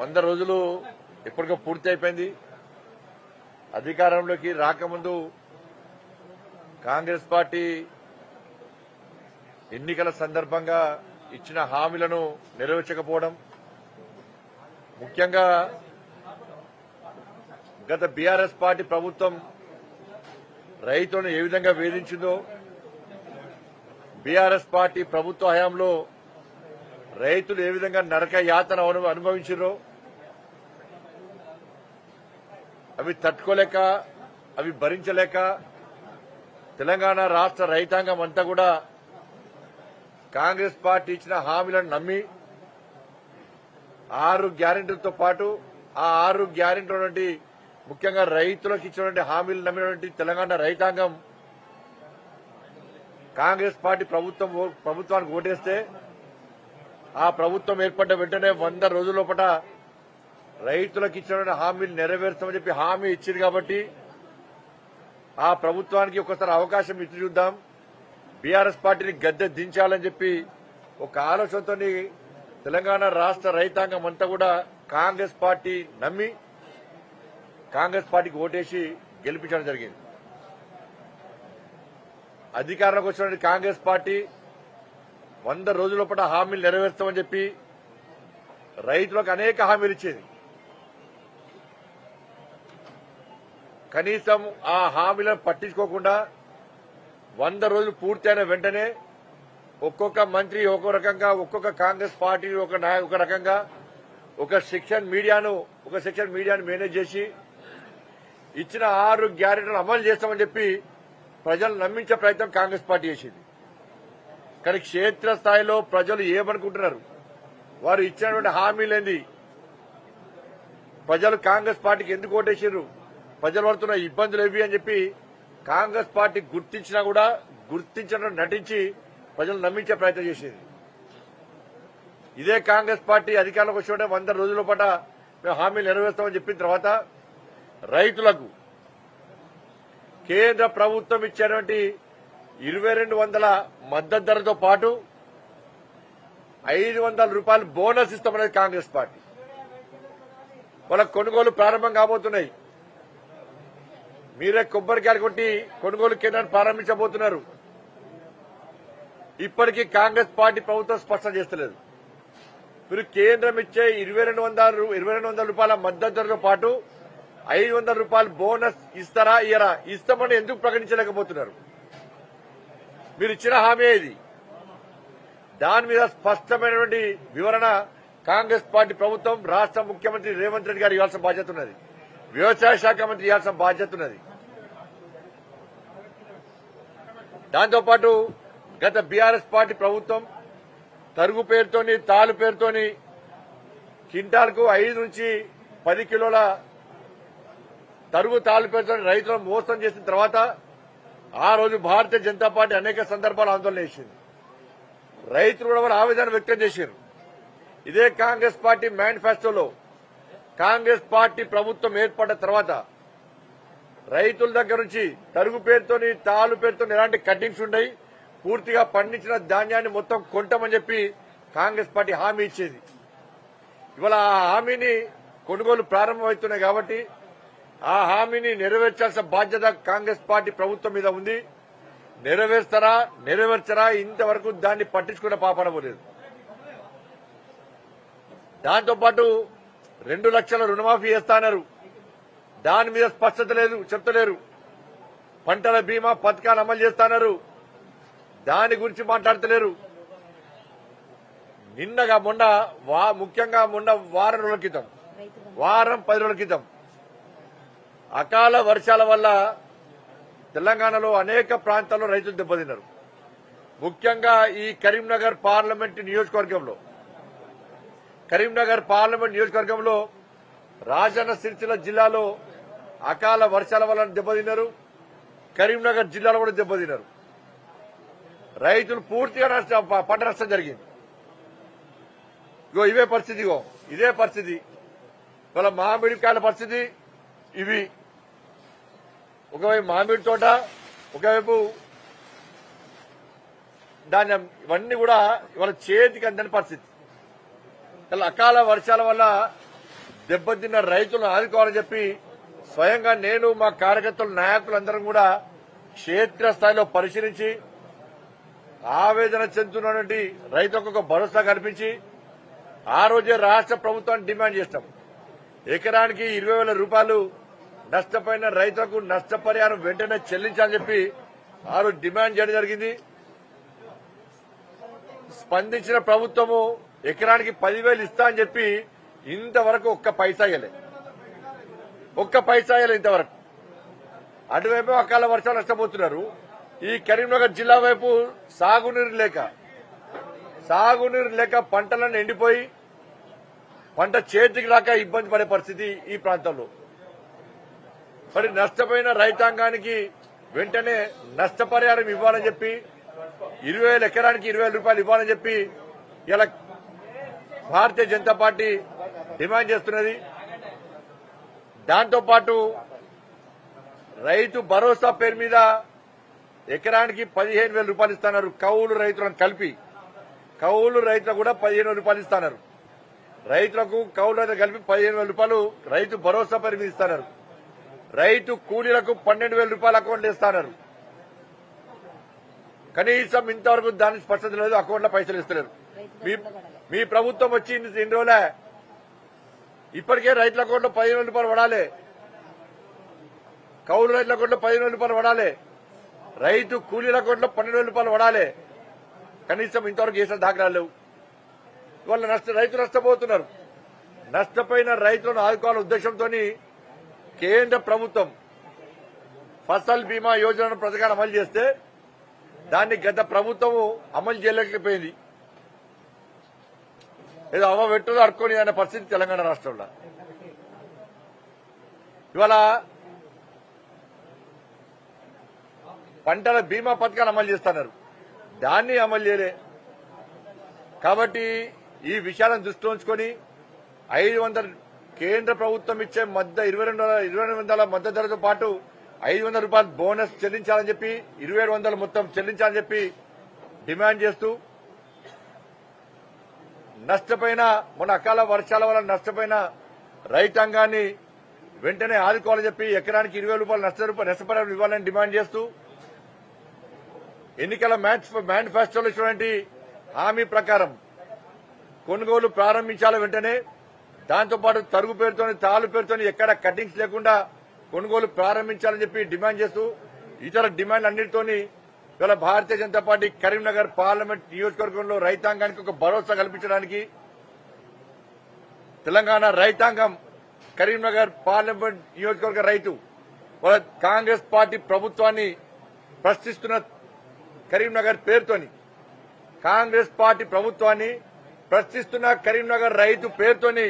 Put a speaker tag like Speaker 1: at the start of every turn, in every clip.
Speaker 1: వంద రోజులు ఎప్పటికో పూర్తి అయిపోయింది. అధికారంలోకి రాకముందు కాంగ్రెస్ పార్టీ ఎన్నికల సందర్భంగా ఇచ్చిన హామీలను నెరవేర్చకపోవడం ముఖ్యంగా గత బీఆర్ఎస్ పార్టీ ప్రభుత్వం రైతులను ఏ విధంగా వేధించిందో బీఆర్ఎస్ పార్టీ ప్రభుత్వ హయాంలో రైతులు ఏ విధంగా నరక యాతన అనుభవించారో అవి తట్టుకోలేక అవి భరించలేక తెలంగాణ రాష్ట్ర రైతాంగం అంతా కూడా కాంగ్రెస్ పార్టీ ఇచ్చిన హామీలను నమ్మి ఆరు గ్యారెంటీలతో పాటు ఆ ఆరు గ్యారెంటీ ముఖ్యంగా రైతులకు ఇచ్చినటువంటి హామీలు నమ్మినటువంటి తెలంగాణ రైతాంగం కాంగ్రెస్ పార్టీ ప్రభుత్వం ఓ- ప్రభుత్వానికి ఓటేస్తే ఆ ప్రభుత్వం ఏర్పడ్డ వెంటనే వంద రోజుల లోపల రైతులకు ఇచ్చిన హామీలు నెరవేర్చమని చెప్పి హామీ ఇచ్చింది కాబట్టి ఆ ప్రభుత్వానికి ఒకసారి అవకాశం ఇచ్చి చూద్దాం. బీఆర్ఎస్ పార్టీని గద్దె దించాలని చెప్పి ఒక ఆలోచనతో తెలంగాణ రాష్ట్ర రైతాంగం అంతా కూడా కాంగ్రెస్ పార్టీ నమ్మి కాంగ్రెస్ పార్టీకి ఓటేసి గెలిపించడం జరిగింది. అధికారంలోకి వచ్చిన కాంగ్రెస్ పార్టీ వంద రోజుల పాటు హామీలు నెరవేర్స్తామని చెప్పి రైతులకు అనేక హామీలు ఇచ్చేది. కనీసం ఆ హామీలను పట్టించుకోకుండా వంద రోజులు పూర్తయిన వెంటనే ఒక్కొక్క మంత్రి ఒక్కో రకంగా ఒక్కొక్క కాంగ్రెస్ పార్టీ ఒక నాయ- ఒక రకంగా ఒక సెక్షన్ మీడియాను ఒక సెక్షన్ మీడియాను మేనేజ్ చేసి ఇచ్చిన ఆరు గ్యారెంటీలు అమలు చేస్తామని చెప్పి ప్రజలు నమ్మించే ప్రయత్నం కాంగ్రెస్ పార్టీ చేసింది. కానీ క్షేత్రస్థాయిలో ప్రజలు ఏమనుకుంటున్నారు? వారు ఇచ్చినటువంటి హామీలేంది? ప్రజలు కాంగ్రెస్ పార్టీకి ఎందుకు ఓటేసారు ప్రజలు పడుతున్న ఇబ్బందులు ఏవి అని చెప్పి కాంగ్రెస్ పార్టీ గుర్తించినా కూడా గుర్తించడం నటించి ప్రజలు నమ్మించే ప్రయత్నం చేసేది. ఇదే కాంగ్రెస్ పార్టీ అధికారంలోకి వచ్చిన వంద రోజుల పాట మేము హామీలు నెరవేరుస్తామని చెప్పిన తర్వాత రైతులకు కేంద్ర ప్రభుత్వం ఇచ్చేటువంటి ఇరవై రెండు వందల మద్దతు ధరతో పాటు ఐదు వందల రూపాయలు బోనస్ ఇస్తామనేది కాంగ్రెస్ పార్టీ. వాళ్ళ కొనుగోలు ప్రారంభం కాబోతున్నాయి. మీరే కొబ్బరికాయలు కొట్టి కొనుగోలు కేంద్రాన్ని ప్రారంభించబోతున్నారు. ఇప్పటికీ కాంగ్రెస్ పార్టీ ప్రభుత్వం స్పష్టం చేస్తలేదు. మీరు కేంద్రం ఇచ్చే ఇరవై రెండు వందల ఇరవై రెండు వందల రూపాయల మద్దతు ధరతో పాటు ఐదు వందల రూపాయలు బోనస్ ఇస్తారా ఇయరా ఇస్తామని ఎందుకు ప్రకటించలేకపోతున్నారు? మీరు ఇచ్చిన హామీ ఇది దాని మీద స్పష్టమైనటువంటి వివరణ కాంగ్రెస్ పార్టీ ప్రభుత్వం రాష్ట్ర ముఖ్యమంత్రి రేవంత్ రెడ్డి గారు ఇవ్వాల్సిన బాధ్యత ఉన్నది. వ్యవసాయ శాఖ మంత్రి ఇవ్వాల్సిన బాధ్యత ఉన్నది. దాంతోపాటు గత బీఆర్ఎస్ పార్టీ ప్రభుత్వం తరుగు పేరుతోని తాలు పేరుతోని కింటాల్కు ఐదు నుంచి పది కిలోల తరుగు తాలు పేరుతోని రైతులను మోసం చేసిన తర్వాత ఆ రోజు భారతీయ జనతా పార్టీ అనేక సందర్భాలు ఆందోళన చేసింది. రైతులు కూడా ఆవేదన వ్యక్తం చేశారు. ఇదే కాంగ్రెస్ పార్టీ మేనిఫెస్టోలో కాంగ్రెస్ పార్టీ ప్రభుత్వం ఏర్పడ్డ తర్వాత రైతుల దగ్గర నుంచి తరుగు పేరుతోని తాలు పేరుతో ఎలాంటి కట్టింగ్స్ ఉండయి. పూర్తిగా పండించిన ధాన్యాన్ని మొత్తం కొంటామని చెప్పి కాంగ్రెస్ పార్టీ హామీ ఇచ్చేది. ఇవాళ ఆ హామీని కొనుగోలు ప్రారంభమవుతున్నాయి కాబట్టి ఆ హామీని నెరవేర్చాల్సిన బాధ్యత కాంగ్రెస్ పార్టీ ప్రభుత్వం మీద ఉంది. నెరవేర్స్తారా నెరవేర్చరా ఇంతవరకు దాన్ని పట్టించుకున్న పాపడబోలేదు దాంతోపాటు రెండు లక్షల రుణమాఫీ చేస్తాన్నారు దాని మీద స్పష్టత లేదు చెప్తలేరు. పంటల బీమా పథకాన్ని అమలు చేస్తున్నారు దాని గురించి మాట్లాడతలేరు. నిన్నగా మొన్న వా ముఖ్యంగా మొన్న వారం రోజుల క్రితం వారం పది రోజుల క్రితం అకాల వర్షాల వల్ల తెలంగాణలో అనేక ప్రాంతాల్లో రైతులు దెబ్బతిన్నారు. ముఖ్యంగా ఈ కరీంనగర్ పార్లమెంట్ నియోజకవర్గంలో కరీంనగర్ పార్లమెంట్ నియోజకవర్గంలో రాజన్న సిరిసిల్ల జిల్లాలో అకాల వర్షాల వల్ల దెబ్బతిన్నారు. కరీంనగర్ జిల్లాలో కూడా దెబ్బతిన్నారు. రైతులు పూర్తిగా నష్టం పంట నష్టం జరిగింది. ఇగో ఇవే పరిస్థితి ఇగో. ఇదే పరిస్థితి. ఇవాళ మామిడికాయల పరిస్థితి ఇవి ఒకవైపు మామిడి తోట ఒకవైపు ధాన్యం ఇవన్నీ కూడా ఇవాళ చేతికి అందని పరిస్థితి. అకాల వర్షాల వల్ల దెబ్బతిన్న రైతులను ఆదుకోవాలని చెప్పి స్వయంగా నేను మా కార్యకర్తలు నాయకులందరం కూడా క్షేత్రస్థాయిలో పరిశీలించి ఆవేదన చెందుతున్నటువంటి రైతులకు ఒక భరోసా కల్పించి ఆ రోజే రాష్ట్ర ప్రభుత్వాన్ని డిమాండ్ చేస్తాం. ఎకరానికి ఇరవై వేల రూపాయలు నష్టపోయిన రైతులకు నష్టపరిహారం వెంటనే చెల్లించాలని చెప్పి ఆ రోజు డిమాండ్ చేయడం జరిగింది. స్పందించిన ప్రభుత్వము ఎకరానికి పదివేలు ఇస్తా అని చెప్పి ఇంతవరకు ఒక్క పైసా ఇయ్యలే. ఒక్క పైసా ఇంతవరకు. అటువైపు అకాల వర్షాలు నష్టపోతున్నారు. ఈ కరీంనగర్ జిల్లా వైపు సాగునీరు లేక సాగునీరు లేక పంటలను ఎండిపోయి పంట చేతికి రాక ఇబ్బంది పడే పరిస్థితి ఈ ప్రాంతంలో. మరి నష్టపోయిన రైతాంగానికి వెంటనే నష్టపరిహారం ఇవ్వాలని చెప్పి ఇరవై వేల ఎకరానికి ఇరవై రూపాయలు ఇవ్వాలని చెప్పి ఇలా భారతీయ జనతా పార్టీ డిమాండ్ చేస్తున్నది. దాంతో పాటు రైతు భరోసా పేరు మీద ఎకరానికి పదిహేను వేల రూపాయలు ఇస్తున్నారు. కౌలు రైతులను కలిపి కౌలు రైతులకు కూడా పదిహేను వేల రూపాయలు ఇస్తున్నారు. రైతులకు కౌలు రైతులు కలిపి పదిహేను వేల రూపాయలు రైతు భరోసా పేరు మీద ఇస్తున్నారు. రైతు కూలీలకు పన్నెండు వేల రూపాయలు అకౌంట్ ఇస్తున్నారు. కనీసం ఇంతవరకు దాని స్పష్టత లేదు. అకౌంట్లో పైసలు ఇస్తలేరు. మీ మీ ప్రభుత్వం వచ్చి ఇన్ని రోజులే ఇప్పటికే రైతుల అకౌంట్ పదిహేను రూపాయలు పడాలి. కౌలు రైతుల అకౌంట్ పదిహేను రూపాయలు పడాలి. రైతు కూలీల అకౌంట్ పన్నెండు రూపాయలు పడాలి. కనీసం ఇంతవరకు చేసిన దాఖలాలు లేవు. ఇవాళ నష్ట రైతు నష్టపోతున్నారు. నష్టపోయిన రైతులను ఆదుకోవాలనే ఉద్దేశంతో కేంద్ర ప్రభుత్వం ఫసల్ బీమా యోజన పథకాన్ని అమలు చేస్తే దాన్ని గత ప్రభుత్వము అమలు చేయలేకపోయింది. ఏదో అవ్వ పెట్టుదో అడుకొని అనే పరిస్థితి తెలంగాణ రాష్ట్రంలో. ఇవాళ పంటల బీమా పథకాన్ని అమలు చేస్తున్నారు. దాన్ని అమలు చేయలే. కాబట్టి ఈ విషయాలను దృష్టిలో ఉంచుకొని ఐదు వందల కేంద్ర ప్రభుత్వం ఇచ్చే మధ్య ఇరవై రెండు ఇరవై రెండు వందల మద్దతు ధరతో పాటు ఐదు వందల రూపాయలు బోనస్ చెల్లించాలని చెప్పి ఇరవై ఏడు వందలు మొత్తం చెల్లించాలని చెప్పి డిమాండ్ చేస్తూ నష్టపోయిన మన అకాల వర్షాల వల్ల నష్టపోయిన రైతాంగాన్ని వెంటనే ఆదుకోవాలని చెప్పి ఎకరానికి ఇరవై రూపాయలు నష్ట రూపాయలు నష్టపరిహారం ఇవ్వాలని డిమాండ్ చేస్తూ ఎన్నికల మేనిఫెస్టోలో ఇచ్చినటువంటి హామీ ప్రకారం కొనుగోలు ప్రారంభించాలి వెంటనే. దాంతోపాటు తరుగు పేరుతో తాలు పేరుతో ఎక్కడ కటింగ్స్ లేకుండా కొనుగోలు ప్రారంభించాలని చెప్పి డిమాండ్ చేస్తూ ఇతర డిమాండ్ అన్నిటితోని ఇవాళ భారతీయ జనతా పార్టీ కరీంనగర్ పార్లమెంట్ నియోజకవర్గంలో రైతాంగానికి ఒక భరోసా కల్పించడానికి తెలంగాణ రైతాంగం కరీంనగర్ పార్లమెంట్ నియోజకవర్గ రైతు వాళ్ళ కాంగ్రెస్ పార్టీ ప్రభుత్వాన్ని ప్రశ్నిస్తున్న కరీంనగర్ పేరుతోని కాంగ్రెస్ పార్టీ ప్రభుత్వాన్ని ప్రశ్నిస్తున్న కరీంనగర్ రైతు పేరుతోని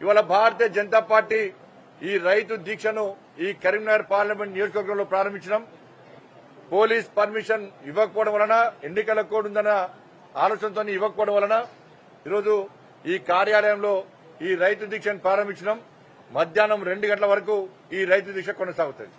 Speaker 1: ఇవాళ భారతీయ జనతా పార్టీ ఈ రైతు దీక్షను ఈ కరీంనగర్ పార్లమెంట్ నియోజకవర్గంలో ప్రారంభించడం. పోలీస్ పర్మిషన్ ఇవ్వకపోవడం వలన ఎన్నికల కోడ్ ఉందన్న ఆలోచనతో ఇవ్వకపోవడం వలన ఈరోజు ఈ కార్యాలయంలో ఈ రైతు దీక్షను ప్రారంభించడం మధ్యాహ్నం రెండు గంటల వరకు ఈ రైతు దీక్ష కొనసాగుతుంది.